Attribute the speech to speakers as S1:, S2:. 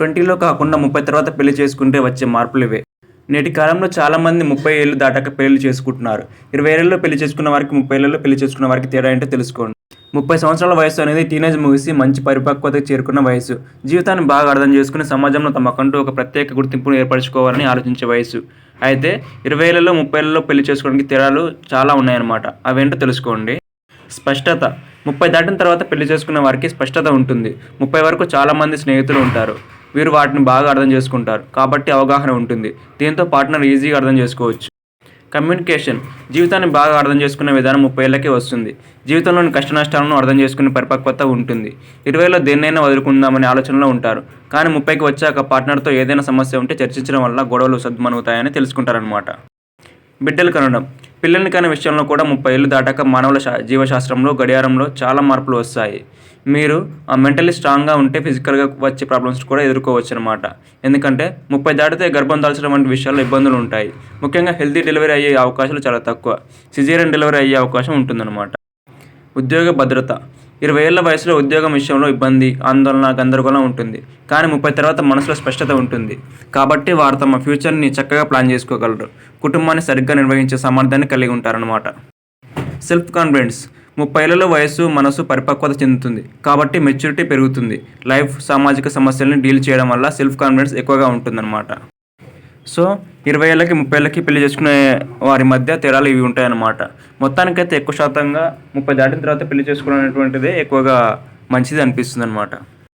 S1: ట్వంటీలో కాకుండా ముప్పై తర్వాత పెళ్ళి చేసుకుంటే వచ్చే మార్పులు ఇవే. నేటి కాలంలో చాలామంది ముప్పై ఏళ్ళు దాటాక పెళ్ళి చేసుకుంటున్నారు. ఇరవై ఏళ్ళలో పెళ్ళి చేసుకున్న వారికి ముప్పై ఏళ్ళలో పెళ్ళి చేసుకున్న వారికి తేడా ఏంటో తెలుసుకోండి. ముప్పై సంవత్సరాల వయసు అనేది టీనేజ్ ముగిసి మంచి పరిపక్వతకు చేరుకున్న వయసు జీవితాన్ని బాగా అర్థం చేసుకుని సమాజంలో తమకంటూ ఒక ప్రత్యేక గుర్తింపును ఏర్పరచుకోవాలని ఆలోచించే వయసు అయితే ఇరవై ఏళ్ళలో ముప్పై ఏళ్ళలో పెళ్ళి చేసుకోవడానికి తేడాలు చాలా ఉన్నాయన్నమాట. అవేంటో తెలుసుకోండి. స్పష్టత. ముప్పై దాటిన తర్వాత పెళ్ళి చేసుకున్న వారికి స్పష్టత ఉంటుంది. ముప్పై వరకు చాలామంది స్నేహితులు ఉంటారు. వీరు వాటిని బాగా అర్థం చేసుకుంటారు. కాబట్టి అవగాహన ఉంటుంది. దీంతో పార్ట్నర్ ఈజీగా అర్థం చేసుకోవచ్చు. కమ్యూనికేషన్. జీవితాన్ని బాగా అర్థం చేసుకునే విధానం ముప్పై ఏళ్ళకే వస్తుంది. జీవితంలోని కష్ట నష్టాలను అర్థం చేసుకునే పరిపక్వత ఉంటుంది. ఇరవైలో దేన్నైనా వదులుకుందామనే ఆలోచనలో ఉంటారు. కానీ ముప్పైకి వచ్చాక పార్ట్నర్తో ఏదైనా సమస్య ఉంటే చర్చించడం వల్ల గొడవలు సద్మనుగుతాయని తెలుసుకుంటారనమాట బిడ్డలు కనడం పిల్లలని కాని విషయంలో కూడా ముప్పై ఏళ్ళు దాటాక మానవుల శా జీవశాస్త్రంలో గడియారంలో చాలా మార్పులు వస్తాయి. మీరు మెంటలీ స్ట్రాంగ్గా ఉంటే ఫిజికల్గా వచ్చే ప్రాబ్లమ్స్ కూడా ఎదుర్కోవచ్చు అనమాట ఎందుకంటే ముప్పై దాటితే గర్భం దాల్చడం వంటి విషయాల్లో ఇబ్బందులు ఉంటాయి. ముఖ్యంగా హెల్తీ డెలివరీ అయ్యే అవకాశాలు చాలా తక్కువ. సిజేరియన్ డెలివరీ అయ్యే అవకాశం ఉంటుందన్నమాట. ఉద్యోగ భద్రత. ఇరవై ఏళ్ళ వయసులో ఉద్యోగం విషయంలో ఇబ్బంది ఆందోళన గందరగోళం ఉంటుంది. కానీ ముప్పై తర్వాత మనసులో స్పష్టత ఉంటుంది. కాబట్టి వారు తమ ఫ్యూచర్ని చక్కగా ప్లాన్ చేసుకోగలరు. కుటుంబాన్ని సరిగ్గా నిర్వహించే సామర్థ్యాన్ని కలిగి ఉంటారన్నమాట. సెల్ఫ్ కాన్ఫిడెన్స్ ముప్పై ఏళ్ళలో వయసు మనసు పరిపక్వత చెందుతుంది. కాబట్టి మెచ్యూరిటీ పెరుగుతుంది. లైఫ్ సామాజిక సమస్యలను డీల్ చేయడం వల్ల సెల్ఫ్ కాన్ఫిడెన్స్ ఎక్కువగా ఉంటుందన్నమాట. సో ఇరవై ఏళ్ళకి ముప్పై ఏళ్ళకి పెళ్ళి చేసుకునే వారి మధ్య తేడాలు ఇవి ఉంటాయన్నమాట. మొత్తానికైతే ఎక్కువ శాతంగా ముప్పై దాటిన తర్వాత పెళ్ళి చేసుకోవడం ఎక్కువగా మంచిది అనిపిస్తుంది అనమాట